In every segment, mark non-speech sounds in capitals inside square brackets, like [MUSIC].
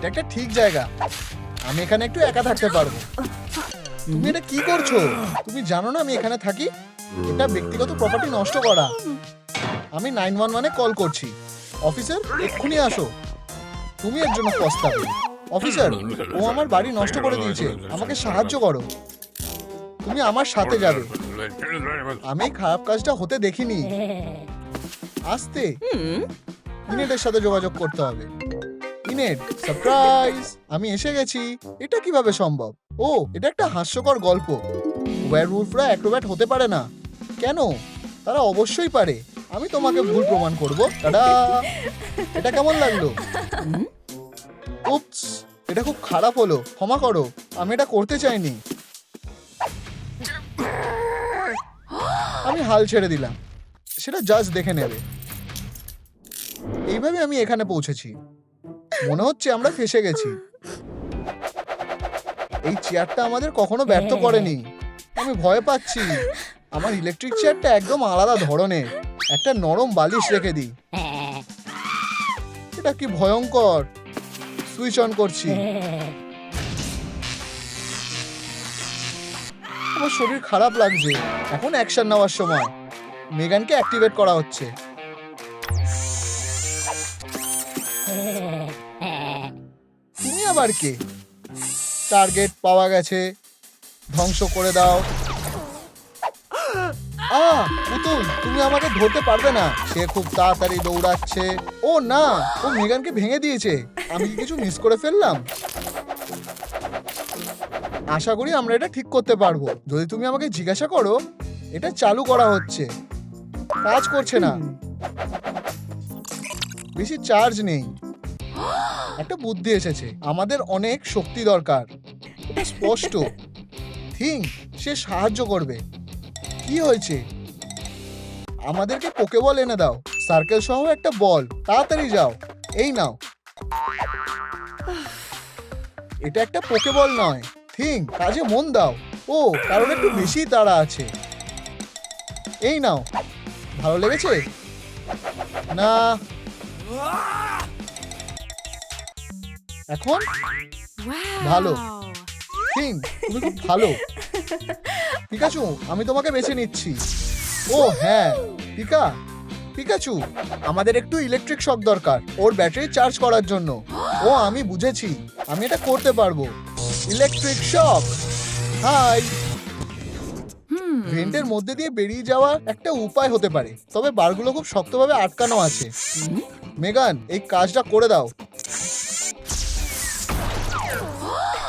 এটা একটা ঠিক জায়গা। আমি এখানে একটু একা থাকতে পারব। তুমি এটা কি করছ? তুমি জানো না আমি এখানে থাকি? এটা ব্যক্তিগত প্রপার্টি নষ্ট করা। আমি নাইন ওয়ান ওয়ানে কল করছি। অফিসার এক্ষুনি আসো। তুমি এর জন্য পস্তাবে অফিসার ও আমার বাড়ি নষ্ট করে দিয়েছে। আমাকে সাহায্য করো। তুমি আমার সাথে যাবে। আমি খারাপ কাজটা হতে দেখিনি। আসতে ইনেটের সাথে যোগাযোগ করতে হবে। ইনেট সারপ্রাইজ। আমি এসে গেছি। এটা কীভাবে সম্ভব? ও এটা একটা হাস্যকর গল্প। ওয়্যারউলফরা অ্যাক্রোব্যাট হতে পারে না। কেন? তারা অবশ্যই পারে। আমি তোমাকে ভুল প্রমাণ করব। টাডা এটা কেমন লাগল? উপস এটা খুব খারাপ হলো। ক্ষমা করো। আমি এটা করতে চাইনি। আমি হাল ছেড়ে দিলাম। সেটা জাজ দেখে নেবে। এইভাবে আমি এখানে পৌঁছেছি। মনে হচ্ছে আমরা ফেসে গেছি। এই চেয়ারটা আমাদের কখনো ব্যর্থ করেনি। আমি ভয় পাচ্ছি। আমার ইলেকট্রিক চেয়ারটা একদম আলাদা ধরনের। একটা নরম বালিশ রেখে দিই। এটা কি ভয়ঙ্কর? সুইচ অন করছি। আমার শরীর খারাপ লাগছে। এখন অ্যাকশন নেওয়ার সময়। মেগানকে অ্যাক্টিভেট করা হচ্ছে। আবার কে। টার্গেট পাওয়া গেছে। ধ্বংস করে দাও। আ পুতুল, তুমি আমাকে ধরতে পারবে না। সে খুব তাড়াতাড়ি দৌড়াচ্ছে। ও না, ও মেগানকে ভেঙে দিয়েছে। আমি কিছু মিস করে ফেললাম? আশা করি আমরা এটা ঠিক করতে পারব। যদি তুমি আমাকে জিজ্ঞাসা করো, এটা চালু করা হচ্ছে। কাজ করছে না। বেশি চার্জ নেই। একটা বুদ্ধি এসেছে। আমাদের অনেক শক্তি দরকার। স্পষ্ট। থিঙ্ক, সে সাহায্য করবে। কি হয়েছে? আমাদেরকে পোকেবল এনে দাও। সার্কেল সহ একটা বল। তাড়াতাড়ি যাও। এই নাও। এটা একটা পোকেবল নয়। থিঙ্ক, কাজে মন দাও। ও, কারণ একটু বেশি তাড়া আছে। এই নাও। ভালো লেগেছে? না। এখন? ভালো। থিং তুমি খুব ভালো। [LAUGHS] পিকাচু আমি তোমাকে বেছে নিচ্ছি। ও হ্যাঁ। পিকা পিকাচু আমাদের একটু ইলেকট্রিক শক দরকার। ওর ব্যাটারি চার্জ করার জন্য। ও আমি বুঝেছি। আমি এটা করতে পারব। ইলেকট্রিক শক হাই ভেন্টের মধ্যে দিয়ে বেরিয়ে যাওয়া একটা উপায় হতে পারে। তবে বারগুলো খুব শক্তভাবে আটকানো আছে। মেগান এই কাজটা করে দাও।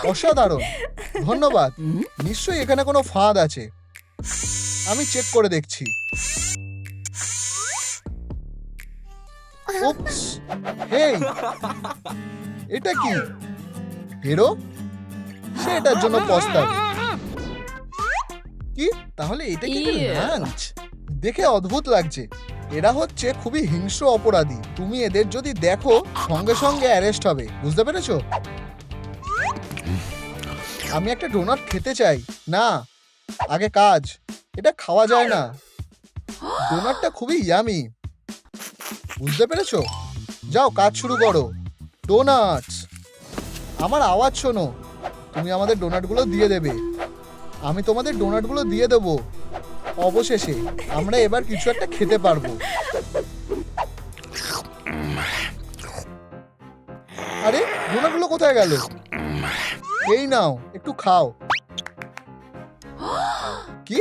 অসাধারণ। ধন্যবাদ। নিশ্চয়ই এখানে কোনো ফাঁদ আছে। আমি চেক করে দেখছি। উপস হেই। এটা কি? হিরো? সে এটার জন্য পস্তাবে কি? তাহলে এটা কি ইয়ে। লাঞ্চ? দেখে অদ্ভুত লাগছে। এরা হচ্ছে খুবই হিংস্র অপরাধী। তুমি এদের যদি দেখো সঙ্গে সঙ্গে অ্যারেস্ট হবে। বুঝতে পেরেছ? আমি একটা ডোনাট খেতে চাই। না, আগে কাজ। এটা খাওয়া যায় না। ডোনাটটা খুবই ইয়ামি বুঝতে পেরেছ? যাও, কাজ শুরু করো। ডোনাটস আমার আওয়াজ শোনো। তুমি আমাদের ডোনাটগুলো দিয়ে দেবে। আমি তোমাদের ডোনাটগুলো দিয়ে দেবো। অবশেষে আমরা এবার কিছু একটা খেতে পারব। আরে ডোনাটগুলো কোথায় গেল? এই নাও, একটু খাও। কি?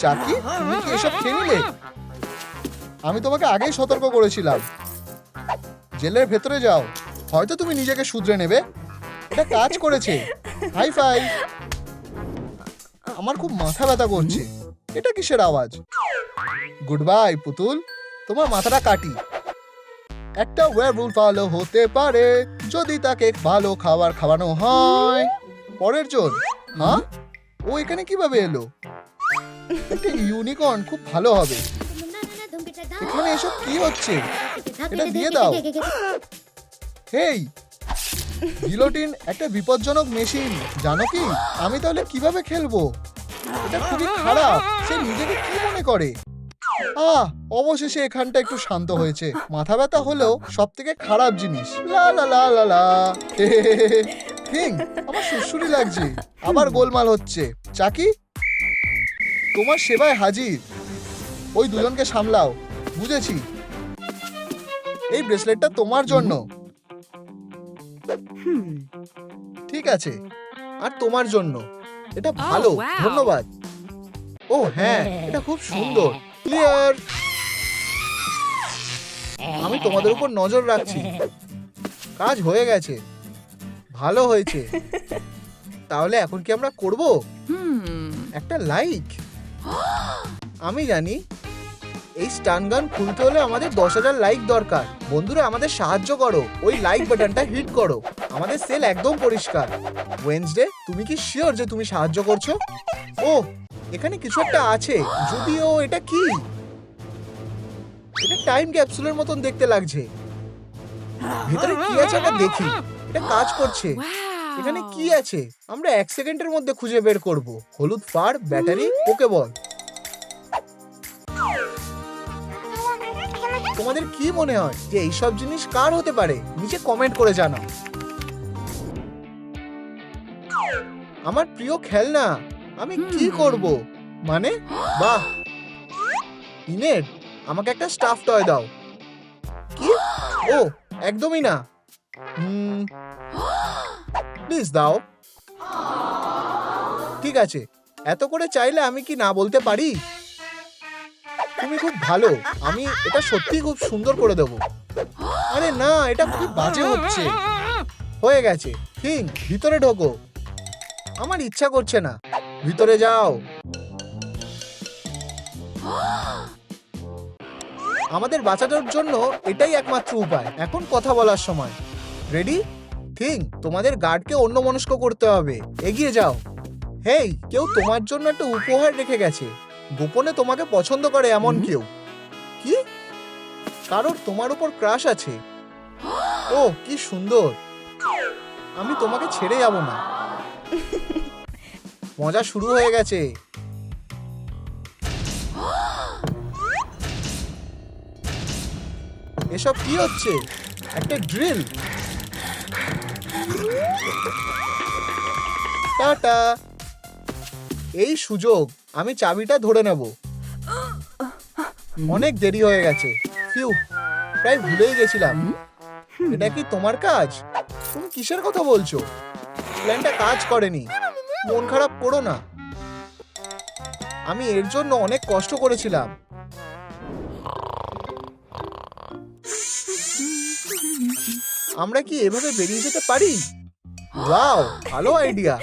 চাকি তুমি কি এসব খেয়ে আমি তোমাকে আগেই সতর্ক করেছিলাম। জেলের ভেতরে যাও, হয়তো তুমি নিজেকে শুধরে নেবে। এটা কাজ করেছে। High five. আমার খুব মাথা ব্যথা করছে। এটা কিসের আওয়াজ? গুড বাই, পুতুল। তোমার মাথাটা কাটি। একটা ওয়ারউলফ ভালো হতে পারে, যদি তাকে ভালো খাবার খাওয়ানো হয়। পরের জন হ্যাঁ? ও এখানে কীভাবে এলো? একটা ইউনিকর্ন খুব ভালো হবে। এখানে এসব কি হচ্ছে? এটা দিয়ে দাও। হেই! গিলোটিন, একটা বিপজ্জনক মেশিন। জানো কি? আমি তাহলে কীভাবে খেলব? এটা খুবই খারাপ। সে নিজেকে কি মনে করে? আহ অবশেষে এখানটা একটু শান্ত হয়েছে। মাথা ব্যথা হলেও সব থেকে খারাপ জিনিস। লা লা লা লা লা। [LAUGHS] কিং আমার সুরসুরি লাগছে। আবার গোলমাল হচ্ছে। চাকি তোমার সেবায় হাজির। ওই দুজনকে সামলাও। বুঝেছি। এই ব্রেসলেটটা তোমার জন্য। ঠিক আছে। আর তোমার জন্য। এটা ভালো। Oh, ধন্যবাদ। ও হ্যাঁ এটা খুব সুন্দর। ক্লিয়ার আমি তোমাদের উপর নজর রাখছি। কাজ হয়ে গেছে। ভালো হয়েছে। তাহলে এখন কি আমরা করব. একটা লাইক আমি জানি এই স্টান গান খুলতে হলে আমাদের দশ হাজার লাইক দরকার। বন্ধুরা আমাদের সাহায্য করো। ওই লাইক বাটনটা হিট করো। আমাদের সেল একদম পরিষ্কার। ওয়েন্সডে তুমি কি শিওর যে তুমি সাহায্য করছ? ও এখানে কিছু একটা আছে। যদিও এটা কি? এটা টাইম ক্যাপসুলের মতন দেখতে লাগছে। ভিতরে কি আছে এটা দেখি। এটা কাজ করছে। এখানে কি আছে? আমরা এক সেকেন্ডের মধ্যে খুঁজে বের করব। হলুদ ফার ব্যাটারি পোকেবল তোমাদের কি মনে হয় যে এইসব জিনিস কার হতে পারে? নিচে কমেন্ট করে জানাও। আমার প্রিয় খেলনা। আমি কি। করব? মানে বাহ! ইনেট আমাকে একটা স্টাফ টয় দাও। কি? ও, একদমই না। প্লিজ দাও। ঠিক আছে, এত করে চাইলে আমি কি না বলতে পারি? তুমি খুব ভালো, আমি এটা সত্যি খুব সুন্দর করে দেবো। আরে না, এটা খুব বাজে হচ্ছে। হয়ে গেছে কিং ভিতরে ঢোকো। আমার ইচ্ছা করছে না। ভিতরে যাও। আমাদের বাঁচানোর জন্য এটাই একমাত্র উপায়। এখন কথা বলার সময়। রেডি থিং তোমাদের গার্ডকে অন্য মনস্ক করতে হবে। এগিয়ে যাও। হেই কেউ তোমার জন্য একটা উপহার রেখে গেছে। গোপনে তোমাকে পছন্দ করে এমন কেউ। কি? কারোর তোমার উপর ক্রাশ আছে। ও কি সুন্দর। আমি তোমাকে ছেড়ে যাব না। [LAUGHS] মজা শুরু হয়ে গেছে। এসব কি হচ্ছে? একটা ড্রিল। টাটা। এই সুযোগ আমি চাবিটা ধরে নেব। অনেক দেরি হয়ে গেছে। ফিউ, প্রায় ভুলেই গেছিলাম। এটা কি তোমার কাজ? তুমি কিসের কথা বলছো? প্ল্যানটা কাজ করেনি। মন খারাপ করো না। আমি এর জন্য অনেক কষ্ট করেছিলাম। আমরা কি এভাবে বেরিয়ে যেতে পারি? ওয়াও ভালো আইডিয়া।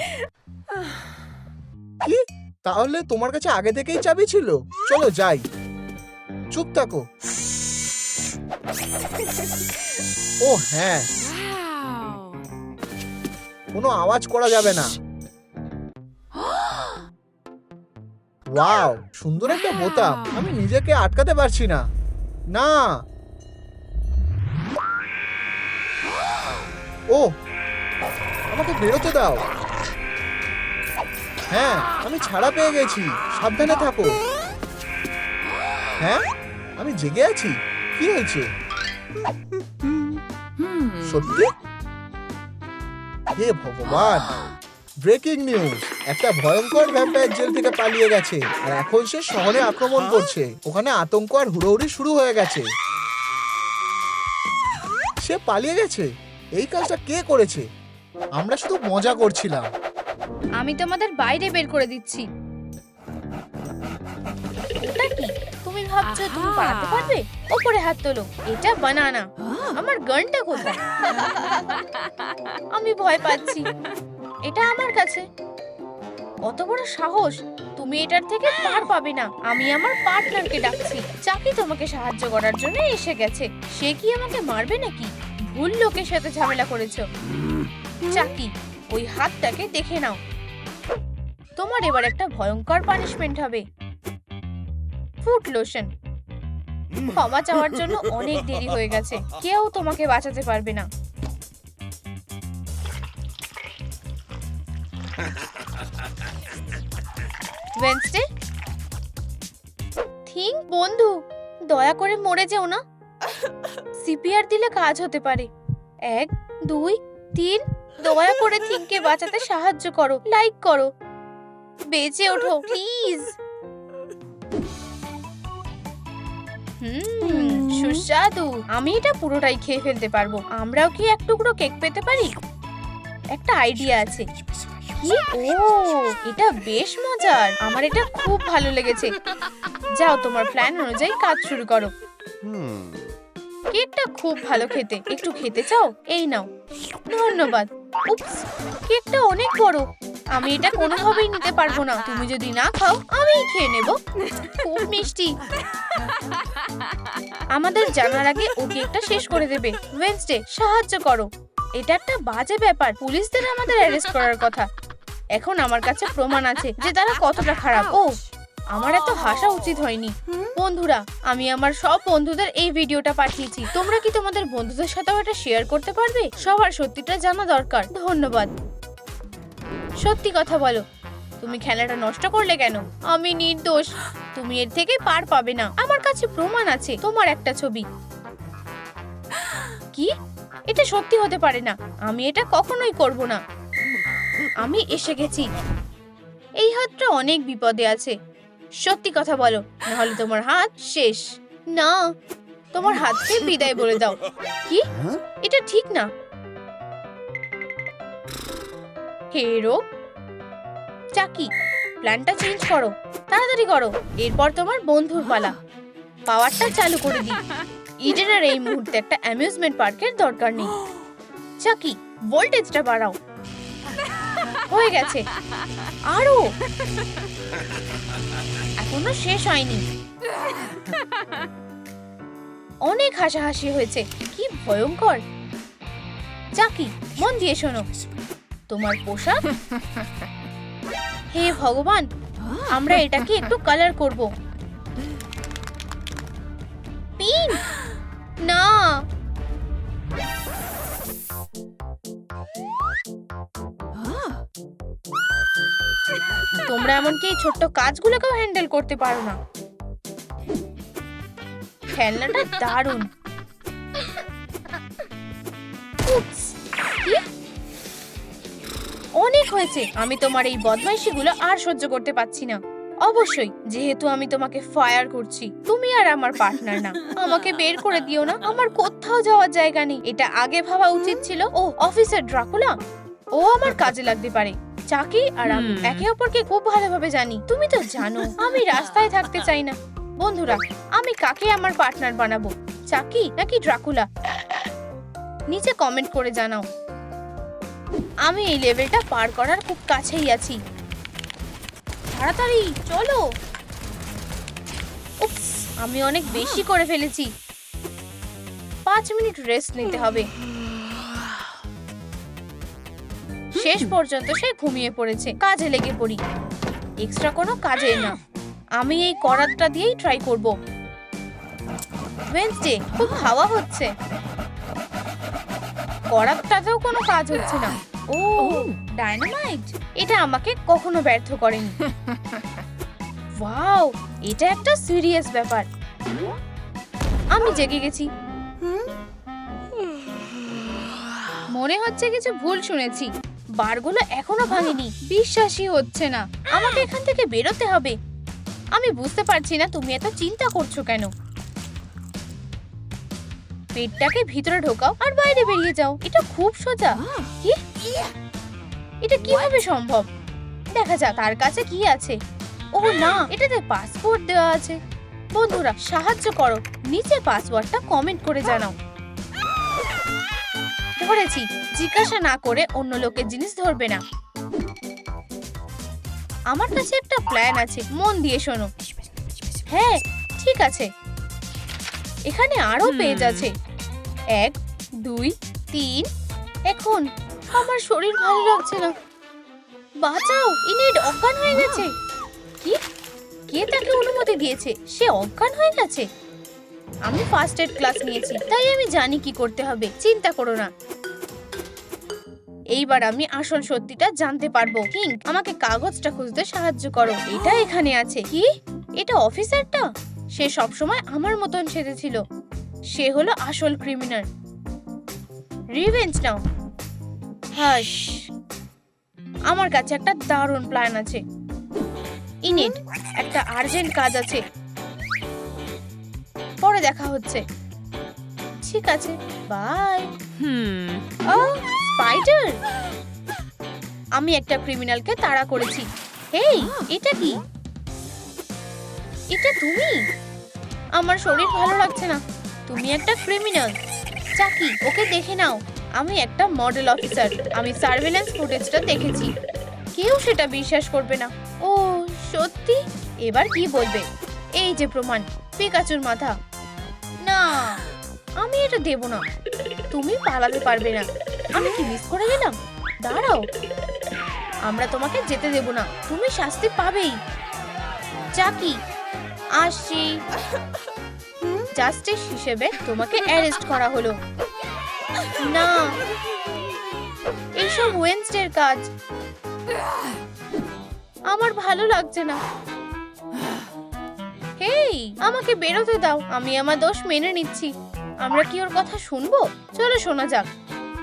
কি? তাহলে তোমার কাছে আগে থেকেই চাবি ছিল? চলো যাই। চুপ থাকো। ও হ্যাঁ। কোনো আওয়াজ করা যাবে না। ওয়াও সুন্দর একটা বোতাম। আমি নিজেকে আটকাতে পারছি না। না। ও আমাকে বেরোতে দাও। হ্যাঁ আমি ছাড়া পেয়ে গেছি। সাবধানে থাকো। হ্যাঁ আমি জেগে আছি। কি হয়েছে. সত্যি? হে ভগবান। ব্রেকিং নিউজ একটা ভয়ঙ্কর ভ্যাম্পায়ার জেল থেকে পালিয়ে গেছে। আর এখন সে শহরে আক্রমণ করছে। ওখানে আতঙ্ক আর হুড়োহুড়ি শুরু হয়ে গেছে। সে পালিয়ে গেছে? এই কাজটা কে করেছে? আমরা শুধু মজা করছিলাম। আমি তোমাদের বাইরে বের করে দিচ্ছি। ওটা কি? তুমি ভাবছ তুমি পালাতে পারবে? ওপরে হাত তোলো। এটা বানানা। আমার গানটা কোথায়? আমি ভয় পাচ্ছি। এটা আমার কাছে। অত বড় সাহস তুমি এটার থেকে পার পাবে না। আমি আমার পার্টনারকে ডাকছি। চাকি তোমাকে সাহায্য করার জন্য এসে গেছে। সে কি আমাকে মারবে নাকি? ভুল লোকের সাথে ঝামেলা করেছ। চাকি ওই হাতটাকে দেখে নাও। তোমার এবার একটা ভয়ঙ্কর পানিশমেন্ট হবে। ফুট লোশন ক্ষমা চাওয়ার জন্য অনেক দেরি হয়ে গেছে। কেউ তোমাকে বাঁচাতে পারবে না। ওয়েনসডে থিং বন্ধু। দয়া করে মরে যেও না। সিপিআর দিলে কাজ হতে পারে। এক দুই তিন দয়া করে থিংকে বাঁচাতে সাহায্য করো লাইক করো। বেঁচে ওঠো প্লিজ হুম সুস্বাদু। আমি এটা পুরোটাই খেয়ে ফেলতে পারব। আমরাও কি এক টুকরো কেক পেতে পারি? একটা আইডিয়া আছে। কি ও এটা বেশ মজার। আমার এটা খুব ভালো লেগেছে। যাও তোমার প্ল্যান অনুযায়ী কাজ শুরু করো। কেকটা খুব ভালো খেতে। একটু খেতে চাও? এই নাও। ধন্যবাদ। উপস কেকটা অনেক বড়। আমি এটা কোনোভাবেই নিতে পারব না। তুমি যদি না খাও আমিই খেয়ে নেব। খুব মিষ্টি। আমাদের জানার আগে ও কেকটা শেষ করে দেবে। ওয়েন্সডে সাহায্য করো। এটা একটা বাজে ব্যাপার। পুলিশদের আমাদের অ্যারেস্ট করার কথা। এখন আমার কাছে প্রমাণ আছে যে তারা কতটা খারাপ। ও আমার এত হাসা উচিত হয়নি। বন্ধুরা আমি আমার সব বন্ধুদের এই ভিডিওটা পাঠিয়েছি। তোমরা কি তোমাদের বন্ধুদের সাথেও এটা শেয়ার করতে পারবে? সবার সত্যিটা জানা দরকার। ধন্যবাদ। সত্যি কথা বলো তুমি খেলাটা নষ্ট করলে কেন? আমি নির্দোষ। তুমি এর থেকে পার পাবে না। আমার কাছে প্রমাণ আছে তোমার একটা ছবি। কি? এটা সত্যি হতে পারে না। আমি এটা কখনোই করব না। আমি এসে গেছি। এই হাতটা অনেক বিপদে আছে। সত্যি কথা বলো, নাহলে তোমার হাত শেষ। না, তোমার হাতকে বিদায় বলে দাও। কি? এটা ঠিক না। হেরো চাকি, প্ল্যানটা চেঞ্জ করো, তাড়াতাড়ি করো। এরপর তোমার বন্ধুর পালা। পাওয়ারটা চালু করে দিই। ইডেনের এই মুহূর্তে একটা অ্যামিউজমেন্ট পার্কের দরকার নেই। চাকি, ভোল্টেজটা বাড়াও। হয়ে গেছে। আরও। এখনও শেষ হয়নি। অনেক হাসাহাসি হয়েছে। কি ভয়ঙ্কর। চাকি মন দিয়ে শোনো। তোমার পোশাক? হে ভগবান, আমরা এটাকে একটু কালার করব। পিন না। তোমরা এমনকি এই ছোট্ট কাজগুলোকেও হ্যান্ডেল করতে পারো না। খেলনাটা দারুণ। অনেক হয়েছে। আমি তোমার এই বদমাইশিগুলো আর সহ্য করতে পারছি না। অবশ্যই, যেহেতু আমি তোমাকে ফায়ার করছি, তুমি আর আমার পার্টনার না। আমাকে বের করে দিও না। আমার কোথাও যাওয়ার জায়গা নেই। এটা আগে ভাবা উচিত ছিল। ও অফিসার ড্রাকুলা ও আমার কাজে লাগতে পারে। চাকি আর আমি। হুম। একে অপরকে খুব ভালোভাবে জানি। তুমি তো জানো আমি রাস্তায় থাকতে চাই না। বন্ধুরা আমি কাকে আমার পার্টনার বানাবো? চাকি নাকি ড্রাকুলা? নিচে কমেন্ট করে জানাও। আমি এই লেভেলটা পার করার খুব কাছেই আছি। তাড়াতাড়ি চলো। উপস, আমি অনেক বেশি করে ফেলেছি। পাঁচ মিনিট রেস্ট নিতে হবে। শেষ পর্যন্ত সে ঘুমিয়ে পড়েছে। কাজে লেগে পড়ি। এক্সট্রা কোনো কাজে না। আমি এই করাতটা দিয়েই ট্রাই করব। ওয়েন্সডে খুব হাওয়া হচ্ছে। করাতটাতেও কোনো কাজ হচ্ছে না। ও ডায়নামাইট এটা আমাকে কখনো ব্যর্থ করেনি। ওয়াও এটা একটা সিরিয়াস ব্যাপার। আমি জেগে গেছি। মনে হচ্ছে কিছু ভুল শুনেছি। বারগুলো এখনও ভাঙেনি। বিশ্বাসই হচ্ছে না। আমাকে এখান থেকে বেরোতে হবে। আমি বুঝতে পারছি না তুমি এত চিন্তা করছ কেন। পেটটাকে ভিতরে ঢোকাও আর বাইরে বেরিয়ে যাও। এটা খুব সোজা। কি? এটা কীভাবে সম্ভব? দেখা যাক তার কাছে কি আছে। ও না এটাতে পাসপোর্ট দেওয়া আছে। বন্ধুরা সাহায্য করো। নিচে পাসওয়ার্ডটা কমেন্ট করে জানাও। ধরেছি জিজ্ঞাসা না করে অন্য লোকের জিনিস ধরবে না। আমার কাছে একটা প্ল্যান আছে মন দিয়ে শোনো। হ্যাঁ ঠিক আছে। এখানে আরও পেজ আছে। এক দুই তিন এখন। আমার শরীর ভালো লাগছে না। বাঁচাও ইনিড অজ্ঞান হয়ে গেছে। কি? কে তাকে অনুমতি দিয়েছে? সে অজ্ঞান হয়ে গেছে? আমি ফার্স্ট এড ক্লাস নিয়েছি, তাই আমি জানি কি করতে হবে, চিন্তা করো না। এইবার আমি আসল সত্যিটা জানতে পারব। কিং, আমাকে কাগজটা খুঁজতে সাহায্য করো। এটা এখানে আছে। কি? এটা অফিসারটা? সে সবসময় আমার মতন সেজেছিল। সে হলো আসল ক্রিমিনাল রিভেঞ্জ নাও। হাস। আমার কাছে একটা দারুণ প্ল্যান আছে। ইনিট একটা আর্জেন্ট কাজ আছে। পরে দেখা হচ্ছে। ঠিক আছে বাই। Hmm. O spider! আমি একটা ক্রিমিনালকে তাড়া করেছি। হেই এটা কি? এটা তুমি? আমার শরীর ভালো লাগছে না। তুমি একটা ক্রিমিনাল। চাকি ওকে দেখে নাও। আমি একটা মডেল অফিসার। আমি সার্ভেলেন্স ফুটেজটা দেখেছি। কেউ সেটা বিশ্বাস করবে না। ও সত্যি? এবার কি বলবে? এই যে প্রমাণ পিকাচুর মাথা। আমি এটা দেব না। তুমি পালাতে পারবে না। আমি কি মিস করে গেলাম? দাঁড়াও। আমরা তোমাকে যেতে দেব না। তুমি শাস্তি পাবেই। চাকি আসছি। জাস্টিস হিসেবে তোমাকে অ্যারেস্ট করা হলো। না। এইসব ওয়েন্সডের কাজ। আমার ভালো লাগছে না। হেই, আমাকে বেরোতে দাও। আমি আমার দোষ মেনে নিচ্ছি। আমরা কি ওর কথা শুনব? চলো শোনা যাক।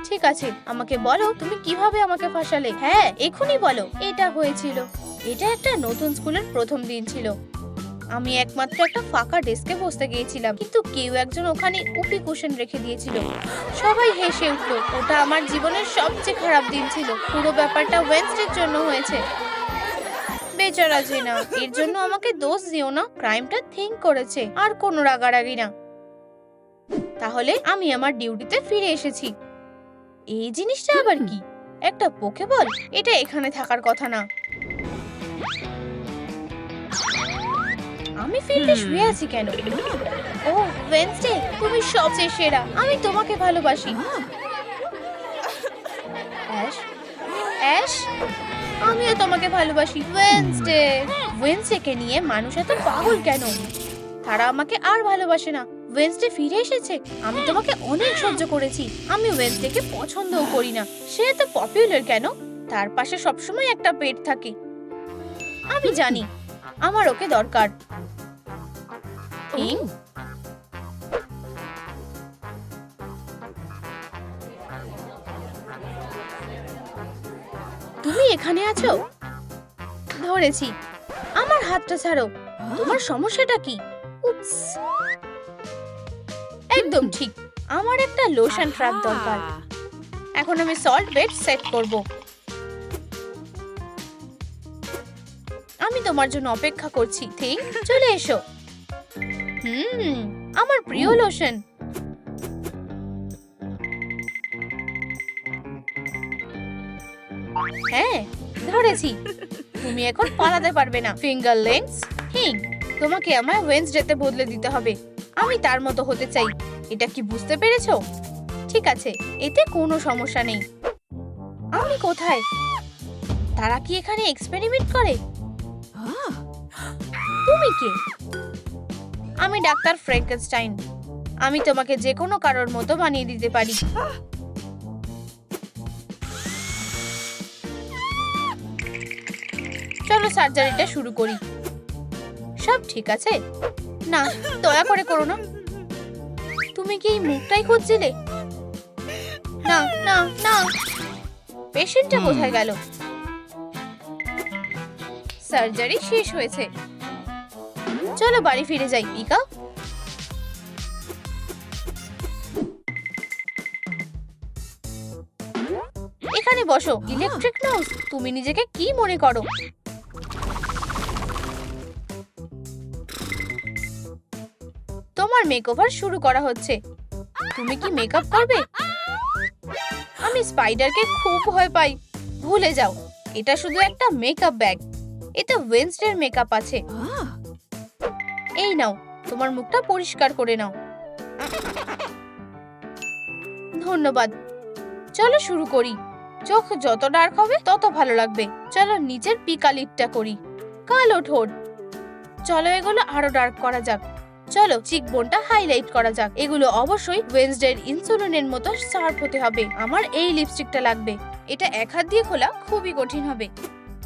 ঠিক আছে, আমাকে বলো তুমি কীভাবে আমাকে ফাঁসালে? হ্যাঁ এখনই বলো। এটা হয়েছিল। এটা একটা নতুন স্কুলের প্রথম দিন ছিল। আমি একমাত্র একটা ফাঁকা ডেস্কে বসতে গিয়েছিলাম। কিন্তু কেউ একজন ওখানে উপি কুশন রেখে দিয়েছিল। সবাই হেসে উঠল, ওটা আমার জীবনের সবচেয়ে খারাপ দিন ছিল। পুরো ব্যাপারটা ওয়েন্সডের জন্য হয়েছে। বেচারা জেনা, এর জন্য আমাকে দোষ দিও না। ক্রাইমটা থিঙ্ক করেছে। আর কোনো রাগারাগি না। তাহলে আমি আমার ডিউটিতে ফিরে এসেছি। এই জিনিসটা আবার কি? একটা পোকে বল এটা এখানে থাকার কথা না। আমি ফিল্ডে শুয়ে আছি কেন? ও ওয়েন্সডে তুমি সবচেয়ে সেরা আমি তোমাকে ভালোবাসি। অ্যাশ অ্যাশ আমিও তোমাকে ভালোবাসি। ওয়েন্সডে ওয়েন্সডেকে নিয়ে মানুষ এত পাগল কেন? তারা আমাকে আর ভালোবাসে না। ওয়েন্সডে ফিরে এসেছে। আমি তোমাকে অনেক সহ্য করেছি। আমি ওয়েন্সডেকে পছন্দও করি না। সে এত পপুলার কেন? তার পাশে সবসময় একটা পেট থাকে। আমি জানি আমার ওকে দরকার। তুমি এখানে আছো? ধরেছি। আমার হাতটা ছাড়ো। তোমার সমস্যাটা কি? উপস একদম ঠিক। আমার একটা লোশন ট্র্যাপ দরকার. এখন আমি সল্ট বেড সেট করব। আমি তোমার জন্য অপেক্ষা করছি ঠিক চলে এসো। হুম আমার প্রিয় লোশন হ্যাঁ ধরেছি। তুমি এখন পালাতে পারবে না। ফিঙ্গার লেন্স হিং তোমাকে আমার ওয়েন্সডেতে বদলে দিতে হবে। আমি তার মতো হতে চাই। এটা কি বুঝতে পেরেছ? ঠিক আছে, এতে কোনো সমস্যা নেই। আমি কোথায়? তারা কি এখানে এক্সপেরিমেন্ট করে. তুমি কে? আমি ডাক্তার ফ্র্যাঙ্কেনস্টাইন আমি তোমাকে যে কোনো কারোর মতো বানিয়ে দিতে পারি। চলো সার্জারিটা শুরু করি। সব ঠিক আছে? না দয়া করে করো না। তুমি কি এই মুখটাই খুঁজছিলে? না না না। পেশেন্টটা কোথায় গেল? সার্জারি শেষ হয়েছে। চলো বাড়ি ফিরে যাই পিকা। এখানে বসো ইলেকট্রিক নাউস তুমি নিজেকে কি মনে করো? তোমার মেকওভার শুরু করা হচ্ছে। তুমি কি মেকআপ করবে? আমি স্পাইডারকে খুব ভয় পাই। ভুলে যাও, এটা শুধু একটা মেকআপ ব্যাগ এতে ওয়েন্সডের মেকআপ আছে. এই নাও, তোমার মুখটা পরিষ্কার করে নাও। ধন্যবাদ। চলো শুরু করি। চোখ যত ডার্ক হবে, তত ভালো লাগবে। চলো নিচের পিকা লিপটা করি। কালো ঠোঁট। চলো এগুলো আরও ডার্ক করা যাক। চলো চিক বোনটা হাইলাইট করা যাক। এগুলো অবশ্যই ওয়েন্সডের ইনসুলিনের মতো শার্প হতে হবে। আমার এই লিপস্টিকটা লাগবে। এটা এক হাত দিয়ে খোলা খুবই কঠিন হবে।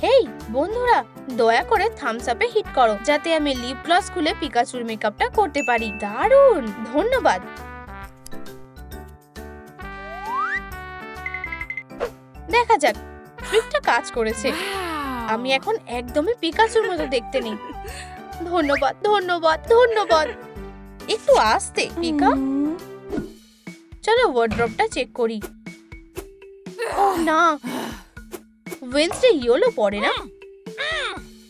হেই বন্ধুরা দয়া করে থামস আপে হিট করো যাতে আমি লিপ গ্লস খুলে পিকাচুর মেকআপটা করতে পারি। দারুণ! ধন্যবাদ! দেখা যাক ট্রিকটা কাজ করেছে। আমি এখন একদমই পিকাচুর মতো দেখতে নেই। ধন্যবাদ ধন্যবাদ ধন্যবাদ। একটু আস্তে, পিকা। চলো ওয়ার্ড্রপটা চেক করি। ও না। ওয়েন্সডে ইয়েলো পরে না?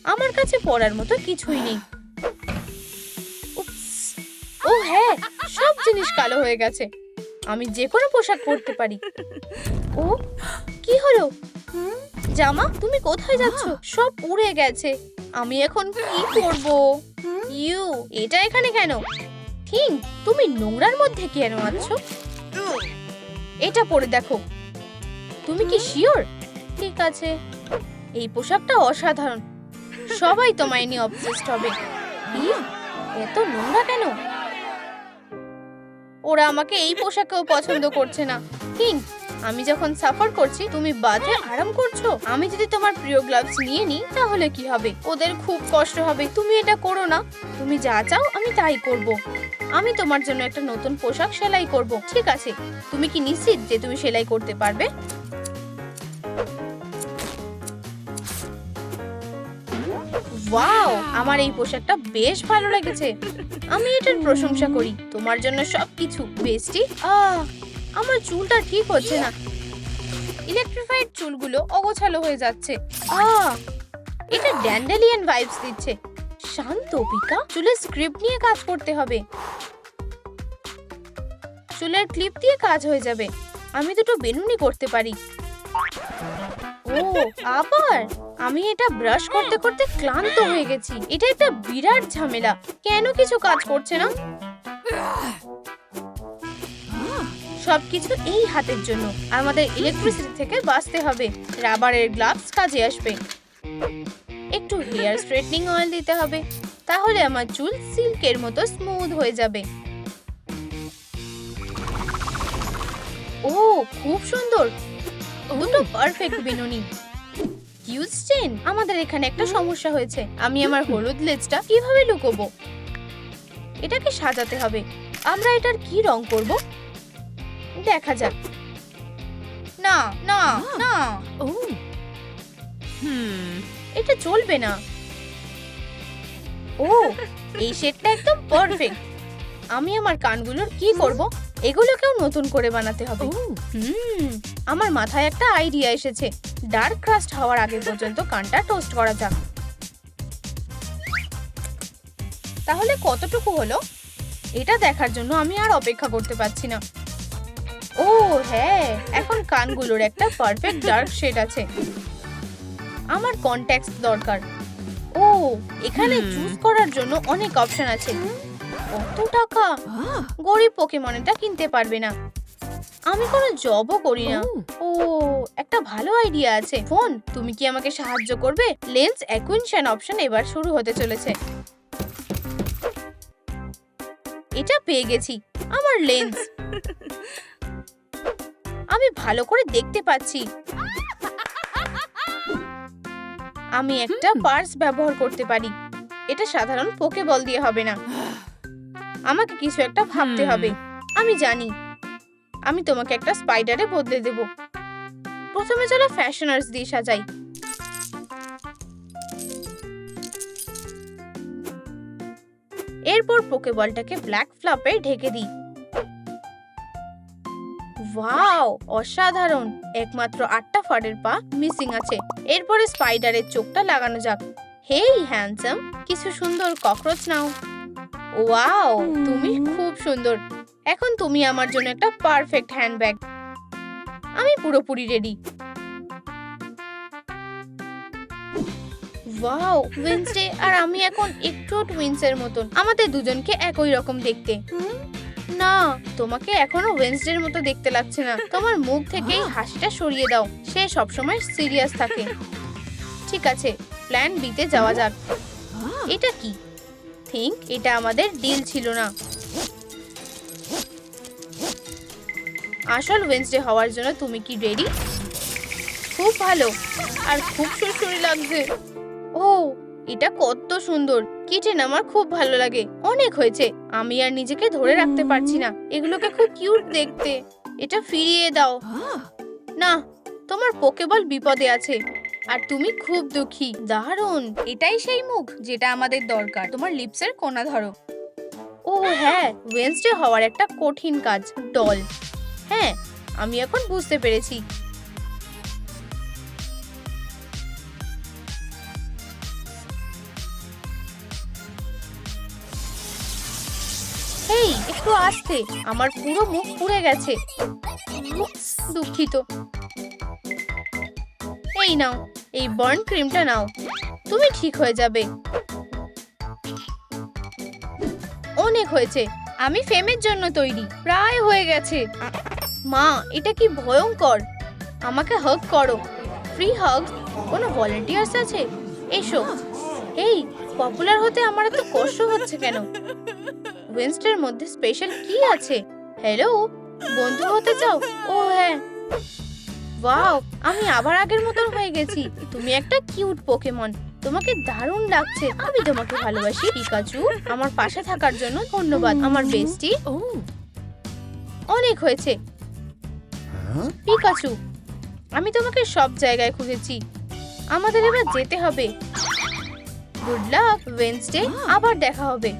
আমার কাছে পড়ার মতো কিছুই নেই। ও হ্যাঁ সব জিনিস কালো হয়ে গেছে। আমি যে কোনো পোশাক পরতে পারি। ও, কি হলো? জামা তুমি কোথায় যাচ্ছ? সব উড়ে গেছে। আমি এখন কি করব? ইউ এটা এখানে কেন? থিং তুমি নোংরার মধ্যে কেন আছো? এটা পরে দেখো। তুমি কি শিওর? ঠিক আছে। এই পোশাকটা অসাধারণ। সবাই তোমায় নিয়ে অবসেসড হবে। ইউ, এত নোংরা কেন? ওরা আমাকে এই পোশাকেও পছন্দ করছে না। কিং আমি যখন সাফার করছি, তুমি বাজে আরাম করছ? আমি যদি তোমার প্রিয় গ্লাভস নিয়ে নিই, তাহলে কি হবে? ওদের খুব কষ্ট হবে। তুমি এটা করো না। তুমি যা চাও, আমি তাই করব। আমি তোমার জন্য একটা নতুন পোশাক সেলাই করব, ঠিক আছে? তুমি কি নিশ্চিত যে তুমি সেলাই করতে পারবে? ওয়াও! আমার এই পোশাকটা বেশ ভালো লেগেছে। আমি এটার প্রশংসা করি। তোমার জন্য সবকিছু। বেস্টি? আহ! আমার চুলটা ঠিক হচ্ছে না। ইলেকট্রিফাইড চুলগুলো অগোছালো হয়ে যাচ্ছে। আহ, এটা ড্যান্ডেলিয়ান ভাইবস দিচ্ছে। শান্ত পিকা চুলের স্ক্রিপ্ট নিয়ে কাজ করতে হবে। চুলের ক্লিপ দিয়ে কাজ হয়ে যাবে। আমি দুটো বেনুনি করতে পারি। ও, আবার? আমি এটা ব্রাশ করতে করতে ক্লান্ত হয়ে গেছি। এটা একটা বিরাট ঝামেলা। কেন কিছু কাজ করছে না? সবকিছু এই হাতের জন্য। আমাদের ইলেকট্রিসিটি থেকে বাঁচতে হবে। রাবারের গ্লাভস কাজে আসবে। একটু হেয়ার স্ট্রেটনিং অয়েল দিতে হবে। তাহলে আমার চুল সিল্কের মতো স্মুথ হয়ে যাবে। ও, খুব সুন্দর। দুটো পারফেক্ট বিনুনি। কিউস্টেন আমাদের এখানে একটা সমস্যা হয়েছে। আমি আমার হলুদ লেজটা কীভাবে লুকোবো? এটাকে সাজাতে হবে। আমরা এটার কি রং করব? দেখা যাক। না না না। ও। হুম এটা চলবে না। ও এই শেডটা একদম পারফেক্ট আমি আমার কানগুলোর কি করব? এগুলোকেও নতুন করে বানাতে হবে। হুম আমার মাথায় একটা আইডিয়া এসেছে। ডার্ক ক্রাস্ট হওয়ার আগে পর্যন্ত কানটা টোস্ট করা যাক। তাহলে কতটুকু হলো? এটা দেখার জন্য আমি আর অপেক্ষা করতে পারছি না। ও হ্যাঁ এখন কানগুলোর একটা পারফেক্ট ডার্ক শেড আছে। আমার কন্ট্যাক্ট দরকার। ও এখানে চুজ করার জন্য অনেক অপশন আছে। কত টাকা? গরিব পোকেমনেটা কিনতে পারবে না। আমি কোনো জবও করি না। ও। ও একটা ভালো আইডিয়া আছে। ফোন তুমি কি আমাকে সাহায্য করবে? লেন্স অ্যাকুইনশন অপশন এবার শুরু হতে চলেছে। এটা পেয়ে গেছি। আমার লেন্স [LAUGHS] আমি ভালো করে দেখতে পাচ্ছি। আমি একটা পার্স ব্যবহার করতে পারি। এটা সাধারণ পোকেবল দিয়ে হবে না। আমাকে কিছু একটা ভাবতে হবে। আমি জানি। আমি তোমাকে একটা স্পাইডারে বদলে দেব। প্রথমে চলো ফ্যাশনার্স দিয়ে সাজাই। এরপর পোকেবলটাকে ব্ল্যাক ফ্লাপে ঢেকে দিই। ওয়াও অসাধারণ। একমাত্র আটটা ফাড়ের পা মিসিং আছে। এরপরে স্পাইডারের চোখটা লাগানো যাক। হেই হ্যান্ডসাম কিছু সুন্দর ককরোচ নাও। ওয়াও তুমি খুব সুন্দর। এখন তুমি আমার জন্য একটা পারফেক্ট হ্যান্ডব্যাগ। আমি পুরোপুরি রেডি। ওয়াও ওয়েন্সডে আর আমি এখন একটু টুইন্সের মতন। আমাদের দুজনকে একই রকম দেখতে। না, তোমাকে এখনও ওয়েন্সডের মতো দেখতে লাগছে না। তোমার মুখ থেকে এই হাসিটা সরিয়ে দাও, সে সবসময় সিরিয়াস থাকে। ঠিক আছে প্ল্যান বিতে যাওয়া যাক। এটা কি? থিঙ্ক এটা আমাদের ডিল ছিল না। আসল ওয়েন্সডে হওয়ার জন্য তুমি কি রেডি খুব ভালো, আর খুব সুরসুরি লাগছে। ও এটা কত সুন্দর। কিচেন আমার খুব ভালো লাগে। অনেক হয়েছে। আমি আর নিজেকে ধরে রাখতে পারছি না। এগুলোকে খুব কিউট দেখতে। এটা ফিরিয়ে দাও. না, তোমার পোকেবল বিপদে আছে। আর তুমি খুব দুঃখী। দারুণ। এটাই সেই মুখ যেটা আমাদের দরকার। তোমার লিপসের কোনা ধরো। ও হ্যাঁ। ওয়েন্সডে হওয়ার একটা কঠিন কাজ। ডল হ্যাঁ আমি এখন বুঝতে পেরেছি। এই, একটু আস্তে। আমার পুরো মুখ পুড়ে গেছে। দুঃখিত। এই নাও, এই বার্ন ক্রিমটা নাও। তুমি ঠিক হয়ে যাবে। অনেক হয়েছে। আমি ফেমের জন্য তৈরি। প্রায় হয়ে গেছে। মা, এটা কি ভয়ঙ্কর? আমাকে হগ করো। ফ্রি হগ কোনো ভলেন্টিয়ার্স আছে? এসো। এই পপুলার হতে আমার এত কষ্ট হচ্ছে কেন? ওয়েনসডের মধ্যে স্পেশাল কি আছে? হ্যালো বন্ধু হতে চাও? ও হ্যাঁ। ওয়াও আমি আবার আগের মতন হয়ে গেছি। তুমি একটা কিউট পোকেমন তোমাকে দারুণ লাগছে। আমি তোমাকে ভালোবাসি পিকাচু আমার পাশে থাকার জন্য ধন্যবাদ আমার বেস্টি. অনেক হয়েছে। পিকাচু আমি তোমাকে সব জায়গায় খুঁজেছি। আমাদের এবার যেতে হবে। গুড লাক ওয়েনসডে আবার দেখা হবে।